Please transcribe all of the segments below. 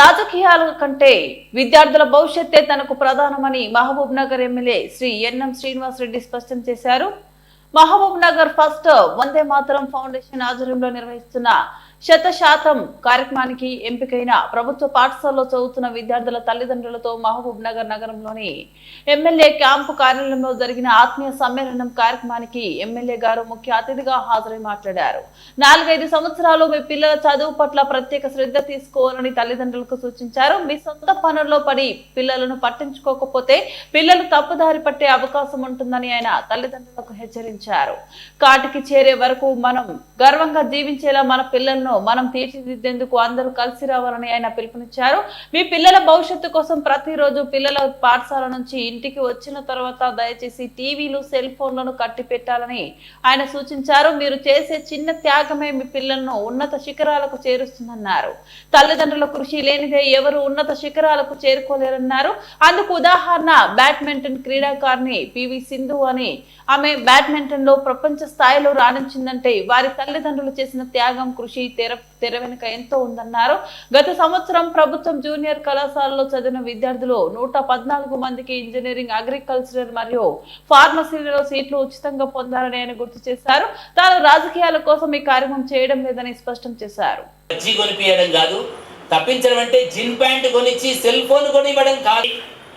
రాజకీయాల కంటే విద్యార్థుల భవిష్యత్తే తనకు ప్రధానమని మహబూబ్ నగర్ ఎమ్మెల్యే శ్రీ ఎన్ఎం శ్రీనివాస్ రెడ్డి స్పష్టం చేశారు. మహబూబ్ నగర్ ఫస్ట్ వందే మాతరం ఫౌండేషన్ ఆధ్వర్యంలో నిర్వహిస్తున్న శత శాతం కార్యక్రమానికి ఎంపికైన ప్రభుత్వ పాఠశాలలో చదువుతున్న విద్యార్థుల తల్లిదండ్రులతో మహబూబ్ నగర్ నగరంలోని ఎమ్మెల్యే క్యాంపు కార్యాలయంలో జరిగిన ఆత్మీయ సమ్మేళనం కార్యక్రమానికి ఎమ్మెల్యే గారు ముఖ్య అతిథిగా హాజరై మాట్లాడారు. నాలుగైదు సంవత్సరాలు మీ పిల్లల చదువు పట్ల ప్రత్యేక శ్రద్ధ తీసుకోవాలని తల్లిదండ్రులకు సూచించారు. మీ సొంత పనుల్లో పడి పిల్లలను పట్టించుకోకపోతే పిల్లలు తప్పుదారి పట్టే అవకాశం ఉంటుందని ఆయన తల్లిదండ్రులకు హెచ్చరించారు. కాటికి చేరే వరకు మనం గర్వంగా జీవించేలా మన పిల్లలను మనం తీర్చిదిద్దేందుకు అందరూ కలిసి రావాలని ఆయన పిలుపునిచ్చారు. మీ పిల్లల భవిష్యత్తు కోసం ప్రతిరోజు పిల్లల పాఠశాల నుంచి ఇంటికి వచ్చిన తర్వాత దయచేసి టీవీలు సెల్ ఫోన్లను కట్టి పెట్టాలని ఆయన సూచించారు. మీరు చేసే చిన్న త్యాగమే మీ పిల్లలను ఉన్నత శిఖరాలకు చేరుస్తుందన్నారు. తల్లిదండ్రుల కృషి లేనిదే ఎవరు ఉన్నత శిఖరాలకు చేరుకోలేరన్నారు. అందుకు ఉదాహరణ బ్యాడ్మింటన్ క్రీడాకారిణి పివి సింధు అని ఆమె బ్యాడ్మింటన్లో ప్రపంచ స్థాయిలో రాణించిందంటే వారి తల్లిదండ్రులు చేసిన త్యాగం కృషి తెర తెర వెనుక ఎంతో ఉందన్నారు. గత సంవత్సరం ప్రభుత్వం జూనియర్ కళాశాలలో చదివిన విద్యార్థులు నూట పద్నాలుగు మందికి ఇంజనీరింగ్ అగ్రికల్చర్ మరియు ఫార్మసీలలో సీట్లు ఉచితంగా పొందారని ఆయన గుర్తు చేశారు. తాను రాజకీయాల కోసం ఈ కార్యక్రమం చేయడం లేదని స్పష్టం చేశారు. కాదు తప్పించడం అంటే జిన్ ప్యాంట్ కొనిచ్చి సెల్ ఫోన్ కొనివ్వడం కాదు.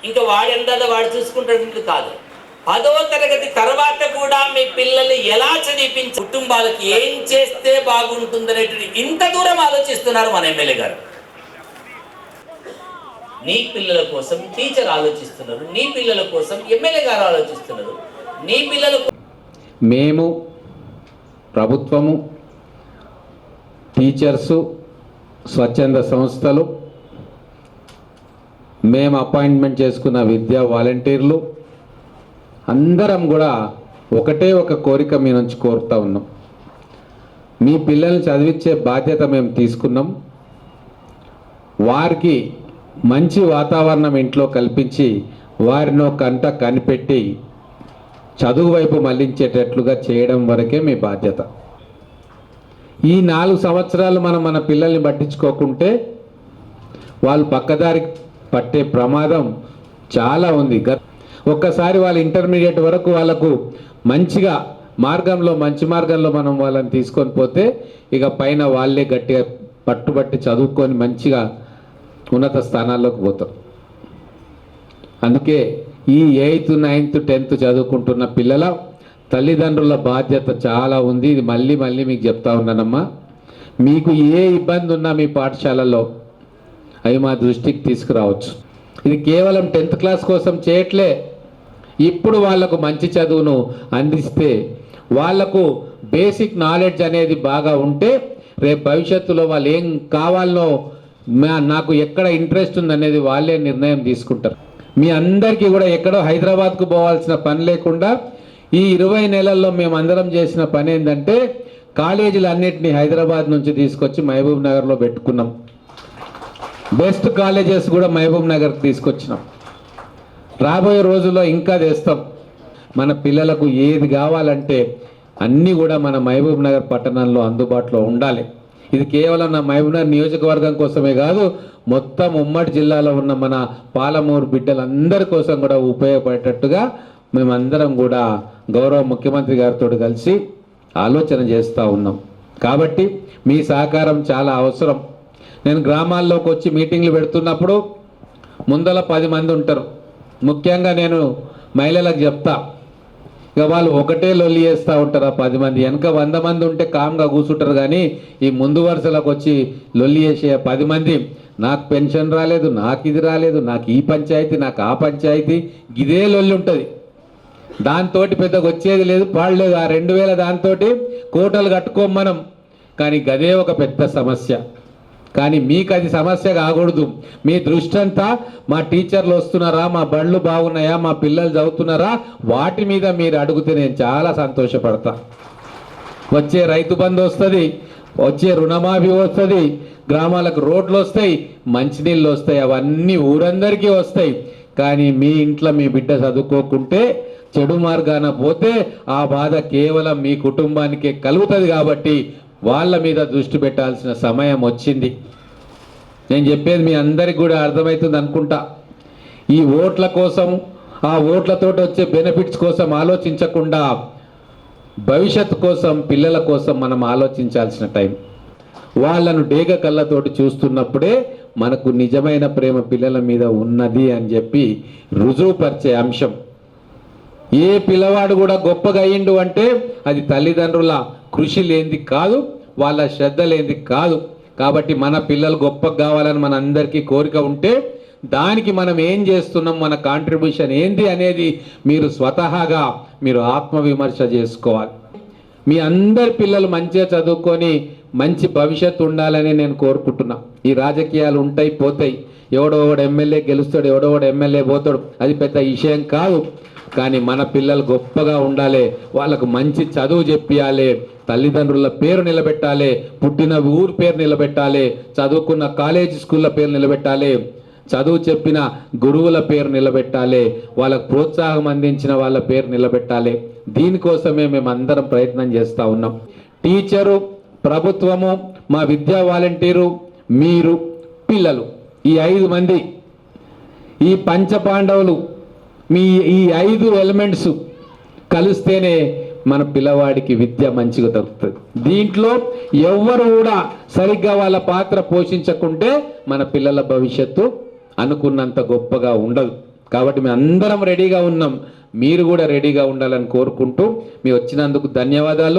ఇంకా వాడెందా వాడు చూసుకుంటాడు కాదు. పదో తరగతి తర్వాత కూడా మీ పిల్లల్ని ఎలా చదివించి కుటుంబాలకి ఏం చేస్తే బాగుంటుందనేటువంటి ఇంత దూరం ఆలోచిస్తున్నారు మన ఎమ్మెల్యే గారు. నీ పిల్లల కోసం టీచర్ ఆలోచిస్తున్నారు నీ పిల్లల కోసం ఎమ్మెల్యే గారు ఆలోచిస్తున్నారు నీ పిల్లల మేము ప్రభుత్వము టీచర్సు స్వచ్ఛంద సంస్థలు మేము అపాయింట్మెంట్ చేసుకున్న విద్యా వాలంటీర్లు అందరం కూడా ఒకటే ఒక కోరిక మీ నుంచి కోరుతా ఉన్నాం. మీ పిల్లల్ని చదివించే బాధ్యత మేము తీసుకున్నాం. వారికి మంచి వాతావరణం ఇంట్లో కల్పించి వారిని కంట కనిపెట్టి చదువు వైపు మళ్ళించేటట్లుగా చేయడం వరకే మీ బాధ్యత. ఈ నాలుగు సంవత్సరాలు మనం మన పిల్లల్ని పట్టించుకోకుంటే వాళ్ళు పక్కదారి పట్టే ప్రమాదం చాలా ఉంది. గత ఒక్కసారి వాళ్ళ ఇంటర్మీడియట్ వరకు వాళ్ళకు మంచిగా మార్గంలో మంచి మార్గంలో మనం వాళ్ళని తీసుకొని పోతే ఇక పైన వాళ్ళే గట్టిగా పట్టుబట్టి చదువుకొని మంచిగా ఉన్నత స్థానాల్లోకి పోతారు. అందుకే ఈ ఎయిత్ నైన్త్ టెన్త్ చదువుకుంటున్న పిల్లల తల్లిదండ్రుల బాధ్యత చాలా ఉంది. ఇది మళ్ళీ మళ్ళీ మీకు చెప్తా ఉన్నానమ్మా. మీకు ఏ ఇబ్బంది ఉన్నా మీ పాఠశాలలో అవి మా దృష్టికి తీసుకురావచ్చు. ఇది కేవలం టెన్త్ క్లాస్ కోసం చేయట్లే. ఇప్పుడు వాళ్ళకు మంచి చదువును అందిస్తే వాళ్ళకు బేసిక్ నాలెడ్జ్ అనేది బాగా ఉంటే రేపు భవిష్యత్తులో వాళ్ళు ఏం కావాలనో మా- నాకు ఎక్కడ ఇంట్రెస్ట్ ఉందనేది వాళ్ళే నిర్ణయం తీసుకుంటారు. మీ అందరికీ కూడా ఎక్కడో హైదరాబాద్కు పోవాల్సిన పని లేకుండా ఈ ఇరవై నెలల్లో మేము అందరం చేసిన పని ఏంటంటే కాలేజీలన్నింటినీ హైదరాబాద్ నుంచి తీసుకొచ్చి మహబూబ్ నగర్లో పెట్టుకున్నాం. బెస్ట్ కాలేజెస్ కూడా మహబూబ్ నగర్కి తీసుకొచ్చినాం. రాబోయే రోజుల్లో ఇంకా తెస్తాం మన పిల్లలకు ఏది కావాలంటే అన్నీ కూడా మన మహబూబ్ నగర్ పట్టణంలో అందుబాటులో ఉండాలి. ఇది కేవలం నా మహబూబ్ నగర్ నియోజకవర్గం కోసమే కాదు మొత్తం ఉమ్మడి జిల్లాలో ఉన్న మన పాలమూరు బిడ్డలందరి కోసం కూడా ఉపయోగపడేటట్టుగా మేమందరం కూడా గౌరవ ముఖ్యమంత్రి గారితో కలిసి ఆలోచన చేస్తూ ఉన్నాం. కాబట్టి మీ సహకారం చాలా అవసరం. నేను గ్రామాల్లోకి వచ్చి మీటింగ్లు పెడుతున్నప్పుడు ముందల పది మంది ఉంటారు. ముఖ్యంగా నేను మహిళలకు చెప్తా. ఇక వాళ్ళు ఒకటే లొల్లి చేస్తూ ఉంటారు ఆ పది మంది. వెనక వంద మంది ఉంటే కామ్గా కూర్చుంటారు కానీ ఈ ముందు వరుసలకు వచ్చి లొల్లి చేసే పది మంది నాకు పెన్షన్ రాలేదు నాకు ఇది రాలేదు నాకు ఈ పంచాయతీ నాకు ఆ పంచాయతీ ఇదే లొల్లి ఉంటుంది. దాంతో పెద్దగా వచ్చేది లేదు పాడలేదు ఆ రెండు వేల దాంతో కోటలు కట్టుకోం మనం. కానీ గదే ఒక పెద్ద సమస్య. కానీ మీకు అది సమస్య కాకూడదు. మీ దృష్టి అంతా మా టీచర్లు వస్తున్నారా మా బళ్ళు బాగున్నాయా మా పిల్లలు చదువుతున్నారా వాటి మీద మీరు అడిగితే నేను చాలా సంతోషపడతా. వచ్చే రైతు బంధు వస్తుంది వచ్చే రుణమాఫీ వస్తుంది గ్రామాలకు రోడ్లు వస్తాయి మంచినీళ్ళు వస్తాయి అవన్నీ ఊరందరికీ వస్తాయి. కానీ మీ ఇంట్లో మీ బిడ్డ చదువుకోకుంటే చెడు మార్గాన పోతే ఆ బాధ కేవలం మీ కుటుంబానికే కలుగుతుంది కాబట్టి వాళ్ళ మీద దృష్టి పెట్టాల్సిన సమయం వచ్చింది. నేను చెప్పేది మీ అందరికి కూడా అర్థమవుతుంది అనుకుంటా. ఈ ఓట్ల కోసం ఆ ఓట్లతో వచ్చే బెనిఫిట్స్ కోసం ఆలోచించకుండా భవిష్యత్తు కోసం పిల్లల కోసం మనం ఆలోచించాల్సిన టైం. వాళ్ళను డేగ కళ్ళతోటి చూస్తున్నప్పుడే మనకు నిజమైన ప్రేమ పిల్లల మీద ఉన్నది అని చెప్పి రుజువుపరిచే అంశం. ఏ పిల్లవాడు కూడా గొప్పగా అయ్యిండు అంటే అది తల్లిదండ్రుల కృషి లేనిది కాదు వాళ్ళ శ్రద్ధ లేనిది కాదు. కాబట్టి మన పిల్లలు గొప్పగా కావాలని మన అందరికీ కోరిక ఉంటే దానికి మనం ఏం చేస్తున్నాం మన కాంట్రిబ్యూషన్ ఏంది అనేది మీరు స్వతహాగా మీరు ఆత్మవిమర్శ చేసుకోవాలి. మీ అందరి పిల్లలు మంచిగా చదువుకొని మంచి భవిష్యత్తు ఉండాలని నేను కోరుకుంటున్నాను ఈ రాజకీయాలు ఉంటాయి పోతాయి. ఎవడో ఒకడు ఎమ్మెల్యే గెలుస్తాడు ఎవడో ఒకడు ఎమ్మెల్యే పోతాడు. అది పెద్ద విషయం కాదు. కానీ మన పిల్లలు గొప్పగా ఉండాలి. వాళ్ళకు మంచి చదువు చెప్పియాలి. తల్లిదండ్రుల పేరు నిలబెట్టాలి. పుట్టిన ఊరు పేరు నిలబెట్టాలి. చదువుకున్న కాలేజీ స్కూళ్ళ పేరు నిలబెట్టాలి. చదువు చెప్పిన గురువుల పేరు నిలబెట్టాలి. వాళ్ళకు ప్రోత్సాహం అందించిన వాళ్ళ పేరు నిలబెట్టాలి. దీనికోసమే మేము అందరం ప్రయత్నం చేస్తూ ఉన్నాం. టీచరు ప్రభుత్వము మా విద్యా వాలంటీరు మీరు పిల్లలు ఈ ఐదు మంది ఈ పంచపాండవులు మీ ఈ ఐదు ఎలిమెంట్స్ కలిస్తేనే మన పిల్లవాడికి విద్య మంచిగా దొరుకుతుంది. దీంట్లో ఎవ్వరు కూడా సరిగ్గా వాళ్ళ పాత్ర పోషించకుంటే మన పిల్లల భవిష్యత్తు అనుకున్నంత గొప్పగా ఉండదు. కాబట్టి మేము అందరం రెడీగా ఉన్నాం. మీరు కూడా రెడీగా ఉండాలని కోరుకుంటూ మీ వచ్చినందుకు ధన్యవాదాలు.